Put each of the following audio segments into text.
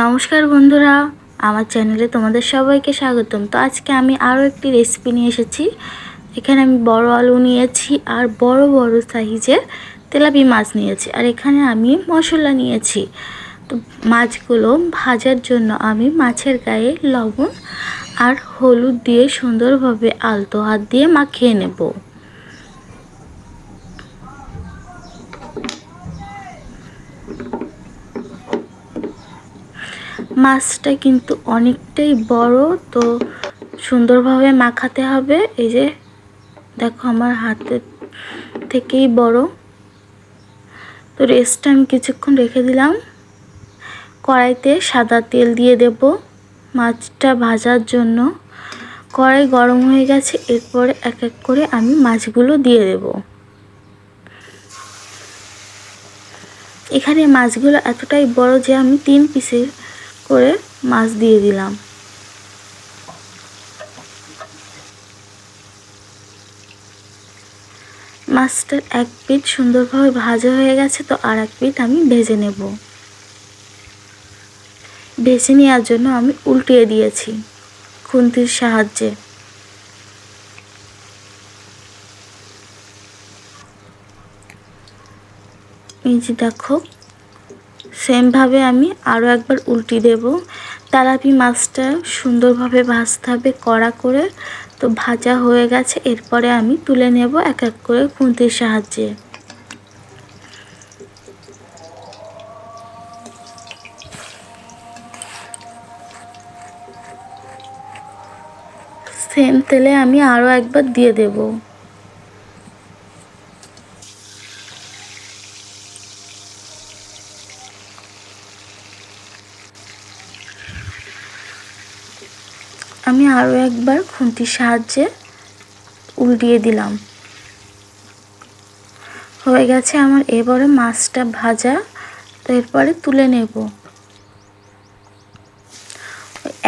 নমস্কার বন্ধুরা, আমার চ্যানেলে তোমাদের সবাইকে স্বাগতম। তো আজকে আমি আরও একটি রেসিপি নিয়ে এসেছি। এখানে আমি বড় আলু নিয়েছি আর বড় বড় সাইজের তেলাপি মাছ নিয়েছি। আর এখানে আমি মশলা নিয়েছি। তো মাছগুলো ভাজার জন্য আমি মাছের গায়ে লবণ আর হলুদ দিয়ে সুন্দরভাবে আলতো হাত দিয়ে মাখিয়ে নেব। মাছটা কিন্তু অনেকটাই বড়, তো সুন্দরভাবে মাখাতে হবে। এই যে, দেখো আমার হাতের থেকেই বড়। তো রেস্টটা আমি কিছুক্ষণ রেখে দিলাম। কড়াইতে সাদা তেল দিয়ে দেব মাছটা ভাজার জন্য। কড়াই গরম হয়ে গেছে, এরপরে এক এক করে আমি মাছগুলো দিয়ে দেব। এখানে মাছগুলো এতটাই বড় যে আমি তিন পিসের করে মাছ দিয়ে দিলাম। মাছটার এক পিঠ সুন্দরভাবে ভাজা হয়ে গেছে, তো আর এক পিঠ আমি ভেজে নেব। ভেজে নেওয়ার জন্য আমি উল্টিয়ে দিয়েছি খুন্তির সাহায্যে। এই যে দেখো সেমভাবে আমি আরও একবার উল্টি দেব। তালাপি মাছটা সুন্দরভাবে ভাজতে হবে, কড়া করে। তো ভাজা হয়ে গেছে, এরপরে আমি তুলে নেব এক এক করে খুন্তির সাহায্যে। সেম তেলে আমি আরও একবার দিয়ে দেবো। আমি আরও একবার খুন্তির সাহায্যে উল্টিয়ে দিলাম। হয়ে গেছে আমার এবারে মাছটা ভাজা, তো এরপরে তুলে নেব।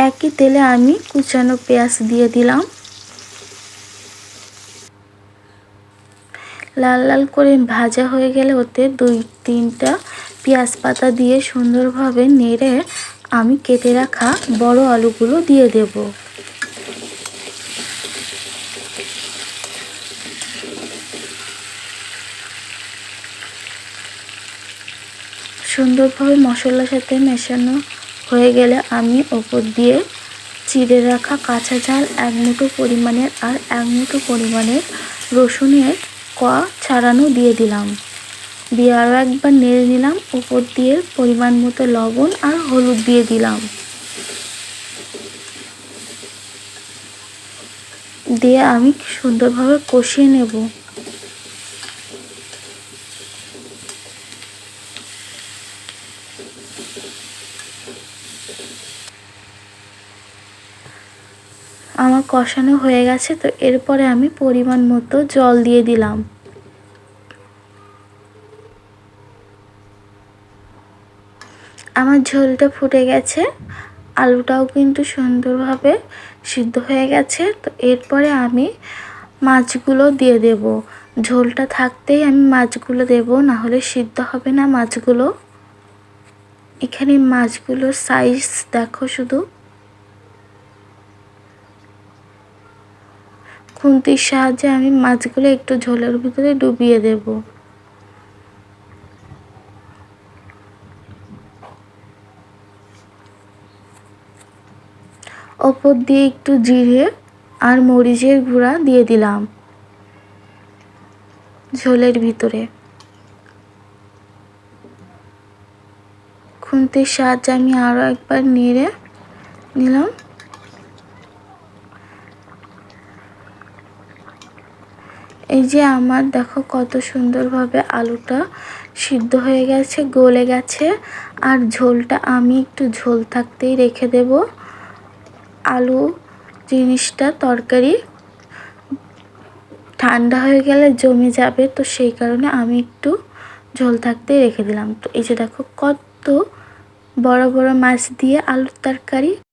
একই তেলে আমি কুচানো পেঁয়াজ দিয়ে দিলাম। লাল লাল করে ভাজা হয়ে গেলে ওতে দুই তিনটা পেঁয়াজ পাতা দিয়ে সুন্দরভাবে নেড়ে আমি কেটে রাখা বড় আলুগুলো দিয়ে দেবো। সুন্দরভাবে মশলার সাথে মেশানো হয়ে গেলে আমি ওপর দিয়ে চিড়ে রাখা কাঁচা ঝাল এক মুঠো পরিমাণের আর এক মুঠো পরিমাণের রসুনের ক ছাড়ানো দিয়ে দিলাম। দিয়ে আরও একবার নেড়ে নিলাম উপর দিয়ে পরিমাণ মতো লবণ আর হলুদ দিয়ে দিলাম। দিয়ে আমি সুন্দরভাবে কষিয়ে নেব। আমার কষানো হয়ে গেছে, তো এরপরে আমি পরিমাণ মতো জল দিয়ে দিলাম। আমার ঝোলটা ফুটে গেছে, আলুটাও কিন্তু সুন্দরভাবে সিদ্ধ হয়ে গেছে, তো এরপরে আমি মাছগুলো দিয়ে দেব। ঝোলটা থাকতেই আমি মাছগুলো দেব না হলে সিদ্ধ হবে না মাছগুলো। এখানে মাছগুলোর সাইজ দেখো শুধু। খুন্তির সাহায্যে আমি মাছগুলো একটু ঝোলের ভিতরে ডুবিয়ে দেব। ওপর দিয়ে একটু জিরে আর মরিচের গুঁড়া দিয়ে দিলাম ঝোলের ভিতরে। খুন্তির সাহায্যে আমি আরও একবার নেড়ে নিলাম। এই যে আমার, দেখো কত সুন্দরভাবে আলুটা সিদ্ধ হয়ে গেছে, গলে গেছে। আর ঝোলটা আমি একটু ঝোল থাকতেই রেখে দেব। আলু জিনিসটা তরকারি ঠান্ডা হয়ে গেলে জমে যাবে, তো সেই কারণে আমি একটু ঝোল থাকতেই রেখে দিলাম। তো এই যে দেখো কত বড় বড় মাছ দিয়ে আলুর তরকারি।